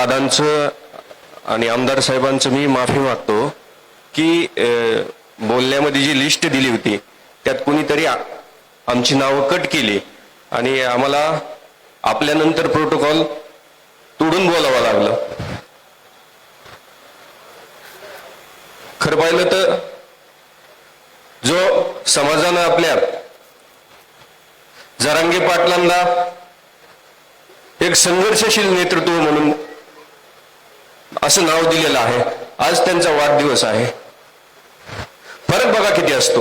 दादांचं आणि आमदार साहेबांचं मी माफी मागतो की बोलण्यामध्ये जी लिस्ट दिली होती त्यात कुणीतरी आमची नावं कट केली आणि आम्हाला आपल्यानंतर प्रोटोकॉल तोडून बोलावं लागलं. खरं पाहिलं तर जो समाजानं आपल्या जरांगे पाटलांना एक संघर्षशील नेतृत्व म्हणून असं नाव दिलेलं आहे. आज त्यांचा वाढदिवस आहे. फरक बघा किती असतो.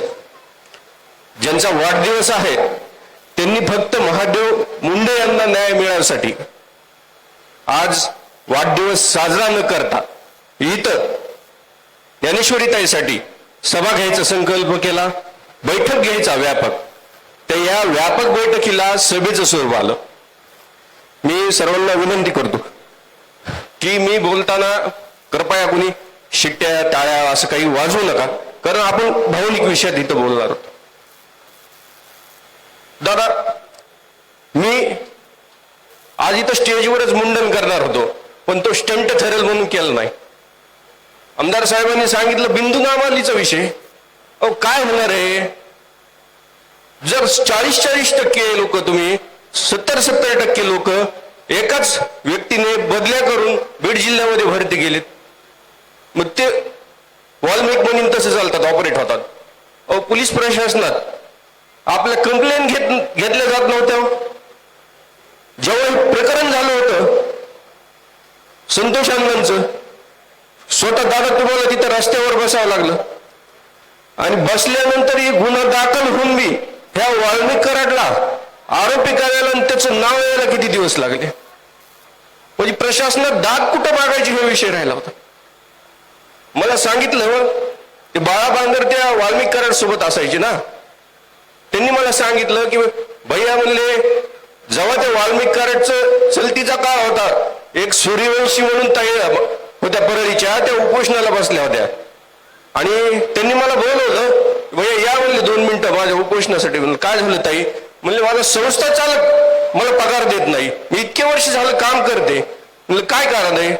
ज्यांचा वाढदिवस आहे त्यांनी फक्त महादेव मुंडे यांना न्याय मिळवण्यासाठी आज वाढदिवस साजरा न करता इथं ज्ञानेश्वरीताईसाठी सभा घ्यायचा संकल्प केला बैठक घ्यायचा व्यापक. तर या व्यापक बैठकीला सभेचं स्वरूप आलं. मी सर्वांना विनंती करतो. की मी बोलताना कृपया कुणी शिट्ट्या टाळ्या असं काही वाजवू नका. कारण आपण भौलिक विषयात इथं बोलणार आहोत. दादा मी आज इथं स्टेजवरच मुंडन करणार होतो पण तो स्टंट ठरेल म्हणून केलं नाही. आमदार साहेबांनी सांगितलं बिंदू नामालीचा विषय. अहो काय होणार आहे? जर चाळीस चाळीस टक्के लोक तुम्ही सत्तर सत्तर टक्के लोक एकाच व्यक्तीने बदल्या करून बीड जिल्ह्यामध्ये भरती गेलेत मग ते वॉलमेट म्हणून तसे चालतात ऑपरेट होतात. अहो पोलीस प्रशासनात आपल्या कंप्लेन घेत घेतल्या जात नव्हत्या. जेव्हा प्रकरण झालं होतं संतोष अण्णांचं स्वतः दादा तुम्हाला तिथं रस्त्यावर बसावं लागलं. आणि बसल्यानंतर गुन्हा दाखल होऊन मी ह्या वाल्मिक कराडला आरोपी करायला आणि त्याचं नाव यायला किती दिवस लागले? म्हणजे प्रशासनात दाद कुठं मागायची हा विषय राहिला होता? मला सांगितलं हो, ते बाळा बांगर त्या वाल्मिक कराड सोबत असायचे ना? त्यांनी मला सांगितलं की भैया म्हणले जेव्हा त्या वाल्मिक कराडचं चलतीचा काळ होता एक सूर्यवंशी म्हणून ताई होत्या परळीच्या त्या उपोषणाला बसल्या होत्या. आणि त्यांनी मला बोलवलं भैया या म्हणले दोन मिनिटं माझ्या उपोषणासाठी म्हणलं काय झालं ताई? म्हणले माझा संस्था चालक मला पगार देत नाही. मी इतके वर्ष झालं काम करते. म्हणजे काय कारण आहे?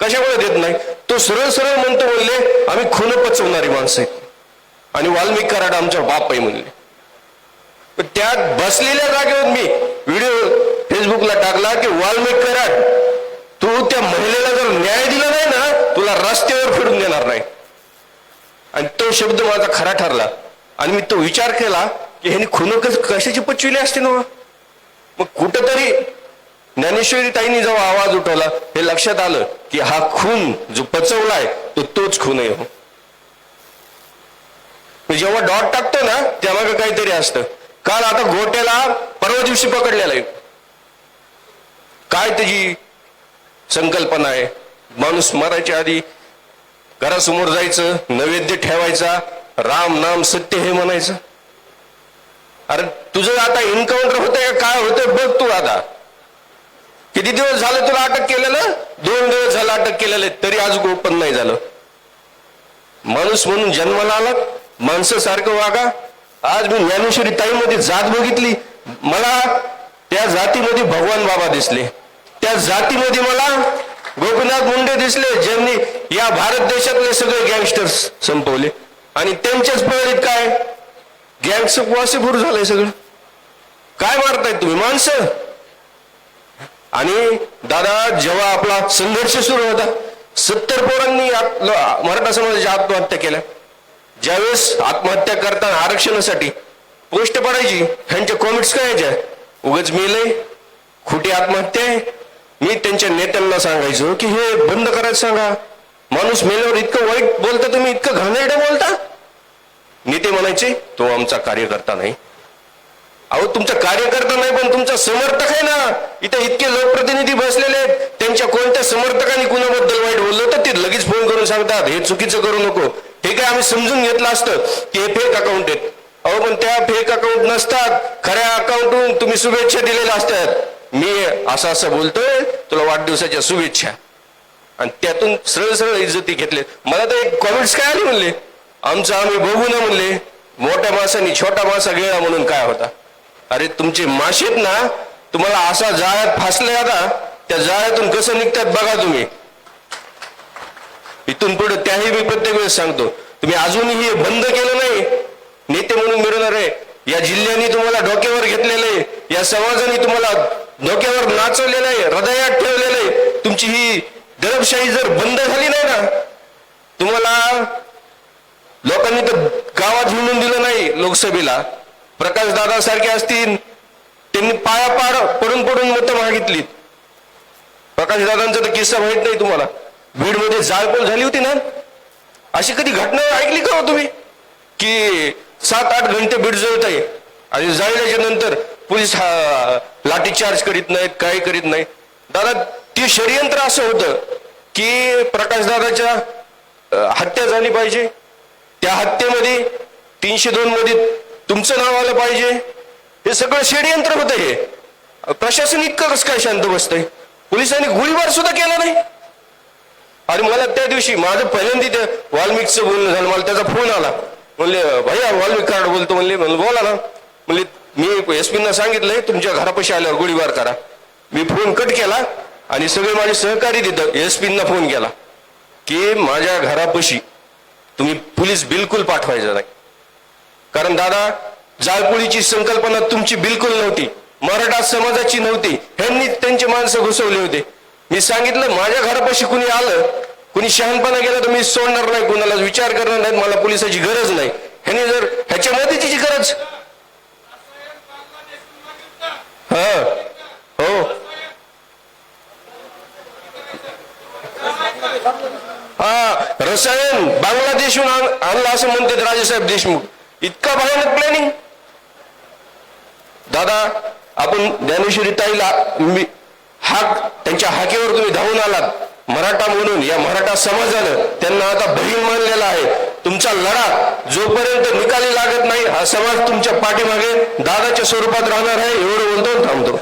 कशामुळे देत नाही? तो सरळ सरळ म्हणतो म्हणले आम्ही खून पचवणारी माणसं आहेत. आणि वाल्मिक कराड आमच्या बाप आहे म्हणले. त्यात बसलेल्या जागेवर मी व्हिडिओ फेसबुकला टाकला की वाल्मिक कराड तू त्या महिलेला जर न्याय दिला नाही ना तुला रस्त्यावर फिरून देणार नाही. आणि तो शब्द माझा खरा ठरला. आणि मी तो विचार केला. की ह्यांनी खून कस कशाची पचविली असते ना मग कुठंतरी ज्ञानेश्वरी ताईंनी जेव्हा आवाज उठवला हे लक्षात आलं की हा खून जो पचवलाय तो तोच खून आहे हो. जेव्हा डॉट टाकतो ना त्यामागे काहीतरी असतं. काल आता गोट्याला परवा दिवशी पकडलेला आहे. काय त्याची संकल्पना आहे? माणूस मरायच्या आधी घरासमोर जायचं नैवेद्य ठेवायचा राम नाम सत्य हे म्हणायचं. अरे तुझं आता एन्काउंटर होतंय का? काय होतंय? बघ तू आता. किती दिवस झालं तुला अटक केलेलं? दोन दिवस झालं अटक केलेलं तरी आज ओपन नाही झालं. माणूस म्हणून जन्माला आला माणसं सारखं वागा. आज मी ज्ञानेश्वरी ताईमध्ये जात बघितली. मला त्या जातीमध्ये भगवान बाबा दिसले. त्या जातीमध्ये मला गोपीनाथ मुंडे दिसले ज्यांनी या भारत देशातले सगळे गँगस्टर्स संपवले. आणि त्यांच्याच पळीत काय? गँगचं वासेपूर झालंय सगळं. काय मारतायत तुम्ही? माणसं. आणि दादा जेव्हा आपला संघर्ष सुरू होता सत्तर पोरांनी आपलं मराठा समाजाच्या आत्महत्या केल्या. ज्यावेळेस आत्महत्या करताना आरक्षणासाठी पोस्ट पडायची ह्यांच्या कॉमेंट्स काय यायच्या? उगच मेलय खोटी आत्महत्या आहे. मी त्यांच्या नेत्यांना सांगायचो की हे बंद करायचं सांगा. माणूस मेल्यावर इतकं वाईट बोलता तुम्ही इतकं घाणेरडं बोलता? नेते म्हणायचे तो आमचा कार्यकर्ता नाही. अहो तुमचा कार्यकर्ता नाही पण तुमचा समर्थक आहे ना. इथे इतके लोकप्रतिनिधी बसलेले आहेत. त्यांच्या कोणत्या समर्थकांनी कुणाबद्दल वाईट बोललं तर ते लगेच फोन करून सांगतात हे चुकीचं करू नको. हे काय आम्ही समजून घेतलं असतं की हे फेक अकाउंट आहेत. अहो पण त्या फेक अकाउंट नसतात. खऱ्या अकाउंटहून तुम्ही शुभेच्छा दिलेल्या असतात. मी असं असं बोलतोय तुला वाढदिवसाच्या शुभेच्छा. आणि त्यातून सरळ सरळ इज्जती घेतले. मला तर एक कॉमेंट्स काय आले म्हणले? आमचं आम्ही बघू ना म्हणले. मोठ्या माणसाने छोटा मासा गेला म्हणून काय होता? अरे तुमचे माशेत ना तुम्हाला असा जाळ्यात फासले आता त्या जाळ्यातून कसं निघतात बघा तुम्ही. इथून पुढे त्याही मी प्रत्येक वेळेस सांगतो. तुम्ही अजूनही हे बंद केलं नाही. नेते म्हणून मिळवणार आहे या जिल्ह्याने तुम्हाला डोक्यावर घेतलेलं आहे. या समाजाने तुम्हाला डोक्यावर नाचवलेलं आहे हृदयात ठेवलेलं आहे. तुमची ही दरबशाही जर बंद झाली नाही ना तुम्हाला लोकांनी तर गावात म्हणून दिलं नाही लोकसभेला. प्रकाश दादा सारखे असतील त्यांनी पाया पाड पडून पडून मतं मागितलीत. प्रकाश दादांचा तर किस्सा माहीत नाही तुम्हाला. बीडमध्ये जाळपोळ झाली होती ना? अशी कधी घटना ऐकली का हो तुम्ही? की सात आठ घंटे बीड जळत आहे आणि जळल्याच्या नंतर पोलीस हा लाठीचार्ज करीत नाहीत काही करीत नाही दादा ते षडयंत्र असं होतं की प्रकाश दादाच्या हत्या झाली पाहिजे. त्या हत्येमध्ये तीनशे दोन मध्ये तुमचं नाव आलं पाहिजे. हे सगळं षडयंत्र होतं हे. प्रशासन इतकं कसं काय शांत बसतंय? पोलिसांनी गोळीबार सुद्धा केला नाही. आणि मला त्या दिवशी माझं पहिल्यांदा त्या वाल्मिकचं बोलणं झालं. मला त्याचा फोन आला. म्हणले भैया वाल्मिक कार्ड बोलतो. म्हणले म्हणलं बोला ना. म्हणले मी एस पीना सांगितलंय तुमच्या घरापाशी आल्यावर गोळीबार करा. मी फोन कट केला आणि सगळे माझे सहकारी तिथं एस पीना फोन केला की माझ्या घरापाशी तुम्ही पोलीस बिलकुल पाठवायचं नाही. कारण दादा जाळपोळीची संकल्पना तुमची बिलकुल नव्हती. मराठा समाजाची नव्हती. ह्यांनी त्यांचे माणसं घुसवले होते. मी सांगितलं माझ्या घरापाशी कुणी आलं कुणी शहाणपणा केला तर मी सोडणार नाही कुणाला विचार करणार नाही मला पोलिसाची गरज नाही. ह्यांनी जर ह्याच्या तिची गरज हा हो. हा. रसायन बांगलादेशहून आणलं असं म्हणतात राजेसाहेब देशमुख. इतका भयानक प्लॅनिंग दादा आपण ज्ञानेश्वरी ताईला मी हाक त्यांच्या हाकेवर तुम्ही धावून आलात. मराठा म्हणून या मराठा समाजानं त्यांना आता बहीण मानलेला आहे. तुमचा लढा जोपर्यंत निकाली लागत नाही हा समाज तुमच्या पाठीमागे दादाच्या स्वरूपात राहणार आहे एवढं बोलतो थांबतो.